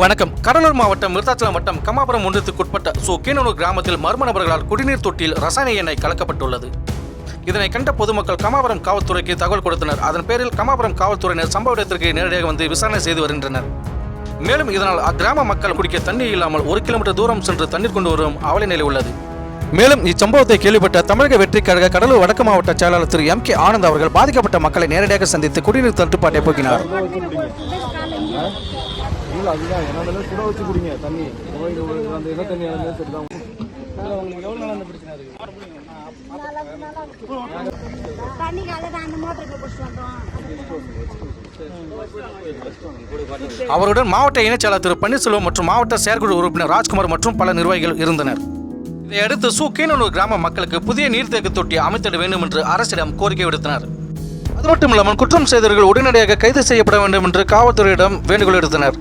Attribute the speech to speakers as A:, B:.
A: வணக்கம். கடலூர் மாவட்டம் விருத்தாச்சலம் வட்டம் கமாபுரம் ஒன்றியத்துக்குட்பட்ட சோ கிராமத்தில் மர்ம நபர்களால் குடிநீர் தொட்டியில் ரசாயன எண்ணெய் கலக்கப்பட்டுள்ளது. இதனை கண்ட பொதுமக்கள் கமாபுரம் காவல்துறைக்கு தகவல் கொடுத்தனர். அதன் பேரில் கமாபுரம் காவல்துறையினர் சம்பவ இடத்திற்கு நேரடியாக வந்து விசாரணை செய்து வருகின்றனர். மேலும் இதனால் அக்கிராம மக்கள் குடிக்க தண்ணீர் இல்லாமல் ஒரு கிலோமீட்டர் தூரம் சென்று தண்ணீர் கொண்டு வரும் அவலை நிலை உள்ளது. மேலும் இச்சம்பவத்தை கேள்விப்பட்ட தமிழக வெற்றி கழக கடலூர் வடக்கு மாவட்ட செயலாளர் திரு எம் கே ஆனந்த் அவர்கள் பாதிக்கப்பட்ட மக்களை நேரடியாக சந்தித்து குடிநீர் தட்டுப்பாட்டை போக்கினார். அவருடன் மாவட்ட இணைச்சாளர் திரு பன்னீர்செல்வம் மற்றும் மாவட்ட செயற்குழு உறுப்பினர் ராஜ்குமார் மற்றும் பல நிர்வாகிகள் இருந்தனர். இதையடுத்து சு கீனனூர் கிராம மக்களுக்கு புதிய நீர்த்தேக்க தொட்டி அமைத்திட வேண்டும் என்று அரசிடம் கோரிக்கை விடுத்தனர். அது மட்டும் இல்லாமல் குற்றம் செய்தவர்கள் உடனடியாக கைது செய்யப்பட வேண்டும் என்று காவல்துறையிடம் வேண்டுகோள் எடுத்தனர்